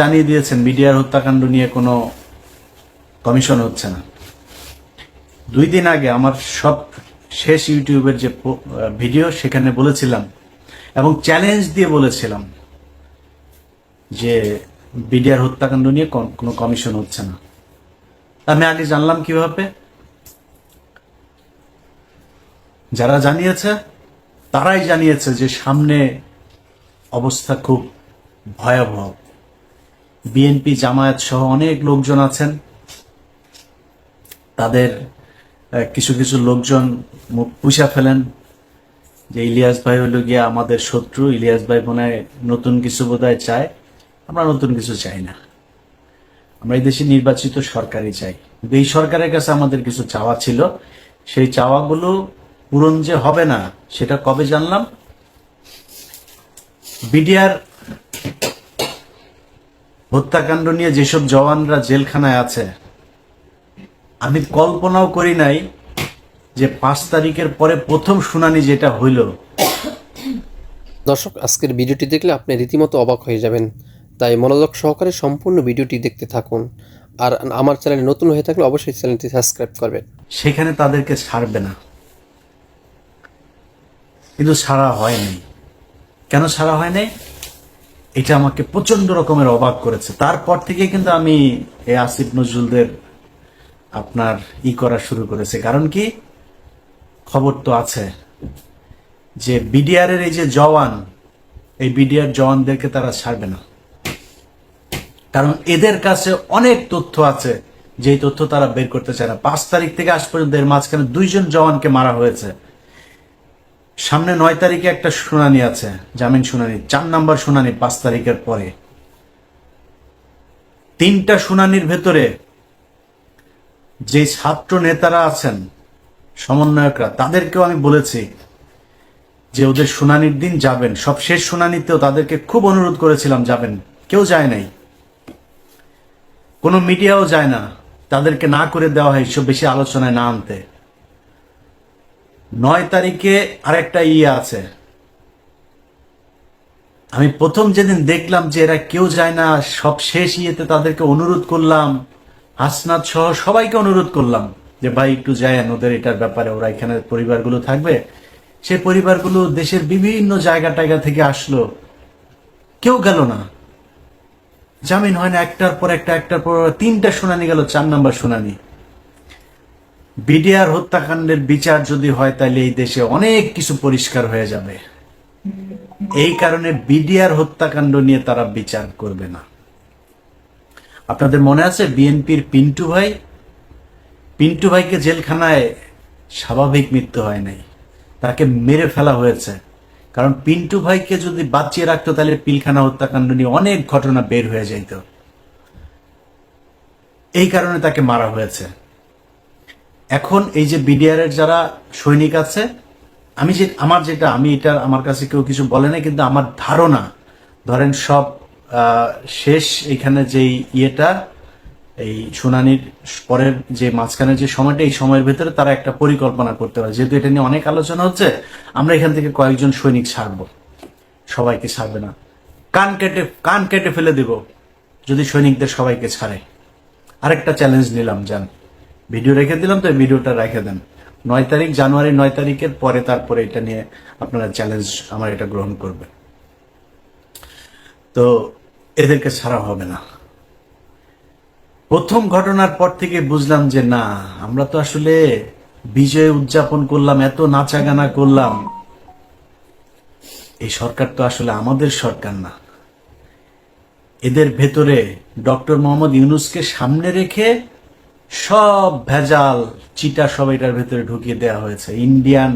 জানিয়ে দিয়েছেন মিডিয়ার হত্যাকাণ্ড নিয়ে কোনো কমিশন হচ্ছে না। দুই দিন আগে আমার সব শেষ ইউটিউবের যে ভিডিও সেখানে বলেছিলাম এবং চ্যালেঞ্জ দিয়ে বলেছিলাম যে বিডিআর হত্যাকাণ্ড নিয়ে কোনো কমিশন হচ্ছে না। আমি আগে জানলাম কীভাবে। যারা জানিয়েছে, তারাই জানিয়েছে যে সামনে অবস্থা খুব ভয়াবহ। বিএনপি জামায়াত সহ অনেক লোকজন আছেন। তাদের কিছু কিছু লোকজন মুখ পুষা ফেলেন যে ইলিয়াস ভাই হলো গিয়া আমাদের শত্রু, ইলিয়াস ভাই মনে নতুন কিছু বোধহয় চায়। আমরা নতুন কিছু চাই না। আমরা এই দেশে নির্বাচিত সরকারই চাই। কিন্তু এই সরকারের কাছে আমাদের কিছু চাওয়া ছিল। সেই চাওয়াগুলো পূরণ যে হবে না, সেটা কবে জানলাম? বিডিআর হত্যাকাণ্ড নিয়ে যেসব জওয়ানরা জেলখানায় আছে আমি কল্পনাও করি নাই যে পাঁচ তারিখের পরে প্রথম শুনানি যেটা হইল। দর্শক আজকের ভিডিওটি দেখলে আপনি রীতিমতো অবাক হয়ে যাবেন। তাই মনোযোগ সহকারে সম্পূর্ণ ভিডিওটি দেখতে থাকুন। আর আমার চ্যানেলে নতুন হয়ে থাকলে অবশ্যই চ্যানেলটি সাবস্ক্রাইব করবেন। সেখানে তাদেরকে ছাড়বে না। কিন্তু ছাড়া হয়নি কেন ছাড়া হয় নাই? এটা আমাকে প্রচণ্ড রকমের অবাক করেছে। তারপর থেকে কিন্তু আমি এই আসিফ নজরুলদের আপনার ই করা শুরু করেছে। কারণ কি? খবর তো আছে যে বিডিআর এর এই যে জওয়ান, এই বিডিআর জওয়ানদেরকে তারা ছাড়বে না। কারণ এদের কাছে অনেক তথ্য আছে যেই তথ্য তারা বের করতে চায় না। পাঁচ তারিখ থেকে আজ পর্যন্ত এর মাঝখানে দুইজন জওয়ানকে মারা হয়েছে। সামনে নয় তারিখে একটা শুনানি আছে, জামিন শুনানি, চার নাম্বার শুনানি পাঁচ তারিখের পরে। তিনটা শুনানির ভেতরে যে ছাত্র নেতারা আছেন, সমন্বয়করা, তাদেরকেও আমি বলেছি যে ওদের শুনানির দিন যাবেন। সব শেষ শুনানিতেও তাদেরকে খুব অনুরোধ করেছিলাম, যাবেন। কেউ যায় নাই। কোনো মিডিয়াও যায় না। তাদেরকে না করে দেওয়া হয় সব বেশি আলোচনায় না আনতে। নয় তারিখে আরেকটা ইয়ে আছে। আমি প্রথম যেদিন দেখলাম যে এরা কেউ যায় না, সব শেষ ইয়েতে তাদেরকে অনুরোধ করলাম, হাসনাত সহ সবাইকে অনুরোধ করলাম যে, ভাই, একটু যায়েন, ওদের এটার ব্যাপারে, ওরা এখানে পরিবারগুলো থাকবে। সেই পরিবারগুলো দেশের বিভিন্ন জায়গা টায়গা থেকে আসলো। কেউ গেল না। জামিন হয় না, একটার পর একটা, একটার পর তিনটা শুনানি গেল, চার নাম্বার শুনানি। বিডিআর হত্যাকাণ্ডের বিচার যদি হয়, তাহলে এই দেশে অনেক কিছু পরিষ্কার হয়ে যাবে। এই কারণে বিডিআর হত্যাকাণ্ড নিয়ে তারা বিচার করবে না। আপনাদের মনে আছে বিএনপির পিন্টু ভাই? পিন্টু ভাইকে জেলখানায় স্বাভাবিক মৃত্যু হয় নাই। তাকে মেরে ফেলা হয়েছে। কারণ পিন্টু ভাইকে যদি বাঁচিয়ে রাখতো, তাহলে পিলখানা হত্যাকাণ্ড নিয়ে অনেক ঘটনা বের হয়ে যাইত। এই কারণে তাকে মারা হয়েছে। এখন এই যে বিডিআর এর যারা সৈনিক আছে, আমি যে, আমার যেটা, আমি এটা আমার কাছে কেউ কিছু বলে না কিন্তু আমার ধারণা, ধরেন সব শেষ এখানে যেই ইয়েটা, এই শুনানির পরের যে মাঝখানে যে সময়টা, এই সময়ের ভেতরে তারা একটা পরিকল্পনা করতে পারে। যেহেতু এটা নিয়ে অনেক আলোচনা হচ্ছে, আমরা এখান থেকে কয়েকজন সৈনিক ছাড়বো। সবাইকে ছাড়বে না। কান কেটে কান কেটে ফেলে দেব, যদি সৈনিকদের সবাইকে ছাড়ে। আরেকটা চ্যালেঞ্জ নিলাম যান ভিডিও রেখে দিলাম, তো ভিডিওটা রেখে দেন। নয় তারিখ, জানুয়ারি নয় তারিখের পরে তারপরে এটা নিয়ে আপনারা চ্যালেঞ্জ আমার এটা গ্রহণ করবেন। তো এদেরকে ছাড়া হবে না। প্রথম ঘটনার পর থেকে বুঝলাম যে না, আমরা তো আসলে বিজয় উদযাপন করলাম, এত নাচা গানা করলাম। এই সরকার তো আসলে আমাদের সরকার না। এদের ভেতরে ডক্টর মোহাম্মদ ইউনুসকে সামনে রেখে সব ভেজাল চিটা সব এটার ভেতরে ঢুকিয়ে দেওয়া হয়েছে। ইন্ডিয়ান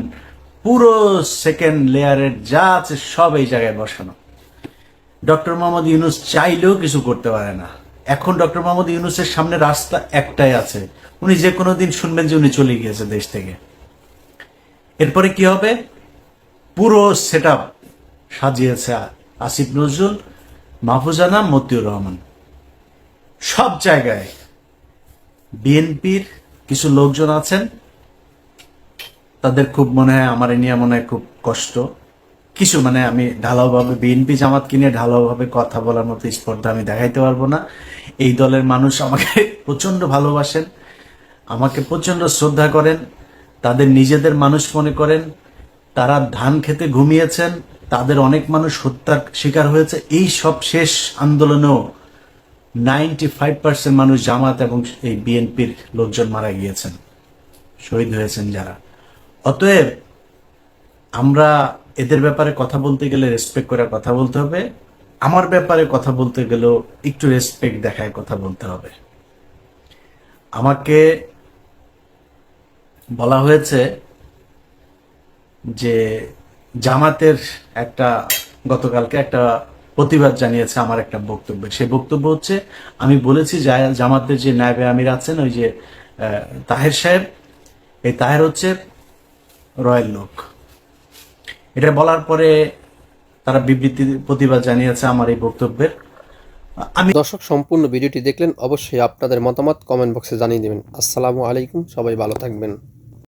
পুরো সেকেন্ড লেয়ারের যা আছে সব এই জায়গায় বসানো। ডক্টর মোহাম্মদ ইউনুস চাইলেও কিছু করতে পারে না। এখন ডক্টর মোহাম্মদ ইউনুসের সামনে রাস্তা একটাই আছে। উনি যে কোনো দিন শুনবেন যে উনি চলে গিয়েছে দেশ থেকে। এরপরে কি হবে? পুরো সেট সাজিয়েছে আসিফ নজরুল মাহফুজানা মতিউর রহমান। সব জায়গায় বিএনপির কিছু লোকজন আছেন। তাদের খুব মনে হয় আমার নিয়ে মনে হয় খুব কষ্ট। কিছু মানে আমি ঢালাওভাবে বিএনপি জামাতকে নিয়ে ঢালাওভাবে কথা বলার মতো স্পর্ধা আমি দেখাইতে পারব না। এই দলের মানুষ আমাকে প্রচণ্ড ভালোবাসেন, আমাকে প্রচণ্ড শ্রদ্ধা করেন, তাদের নিজেদের মানুষ মনে করেন, তারা ধান খেতে ঘুমিয়েছেন, তাদের অনেক মানুষ হত্যার শিকার হয়েছে। এই সব শেষ আন্দোলনেও নাইনটি ফাইভ পার্সেন্ট মানুষ জামাত এবং এই বিএনপির লোকজন মারা গিয়েছেন। শহীদ হয়েছেন যারা। অতএব আমরা এদের ব্যাপারে কথা বলতে গেলে রেসপেক্ট করে কথা বলতে হবে। আমার ব্যাপারে কথা বলতে গেলেও একটু রেসপেক্ট দেখায় কথা বলতে হবে। আমাকে বলা হয়েছে যে জামাতের একটা গতকালকে একটা প্রতিবাদ জানিয়েছে আমার একটা বক্তব্য। সেই বক্তব্য হচ্ছে, আমি বলেছি জামাতের যে নায়বে আমির আছেন, ওই যে তাহের সাহেব, এই তাহের হচ্ছে রয়্যাল লোক। এটা বলার পরে তারা বিবৃতি, প্রতিবাদ জানিয়েছে আমার এই বক্তব্যের। আমি দর্শক, সম্পূর্ণ ভিডিওটি দেখলেন, অবশ্যই আপনাদের মতামত কমেন্ট বক্সে জানিয়ে দেবেন। আসসালামু আলাইকুম, সবাই ভালো থাকবেন।